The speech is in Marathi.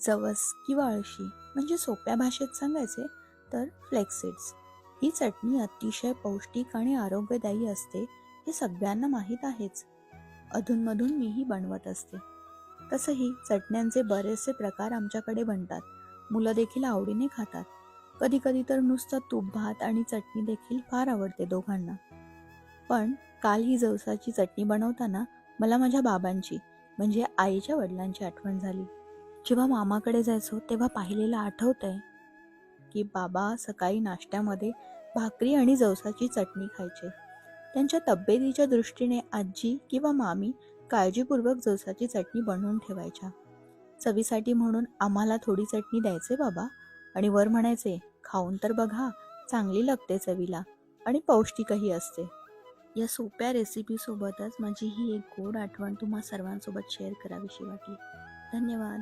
जवस किंवा अळशी म्हणजे सोप्या भाषेत सांगायचे तर फ्लेक्सिड्स ही चटणी अतिशय पौष्टिक आणि आरोग्यदायी असते हे सगळ्यांना माहीत आहेच. अधूनमधून मीही बनवत असते. तसंही चटण्यांचे बरेचसे प्रकार आमच्याकडे बनतात. मुलं देखील आवडीने खातात. कधी कधी तर नुसतं तूप भात आणि चटणी देखील फार आवडते दोघांना. पण काल ही जवसाची चटणी बनवताना मला माझ्या बाबांची म्हणजे आईच्या वडिलांची आठवण झाली. जेव्हा मामाकडे जायचो तेव्हा पाहिलेलं आठवतंय की बाबा सकाळी नाश्त्यामध्ये भाकरी आणि जवसाची चटणी खायचे. त्यांच्या तब्येतीच्या दृष्टीने आजी किंवा मामी काळजीपूर्वक जवसाची चटणी बनवून ठेवायच्या. चवीसाठी म्हणून आम्हाला थोडी चटणी द्यायचे बाबा. आणि वर म्हणायचे खाऊन तर बघा चांगली लागते चवीला आणि पौष्टिकही असते. या सोप्या रेसिपीसोबतच माझी ही एक गोड आठवण तुम्हा सर्वांसोबत शेअर करावीशी वाटली. धन्यवाद.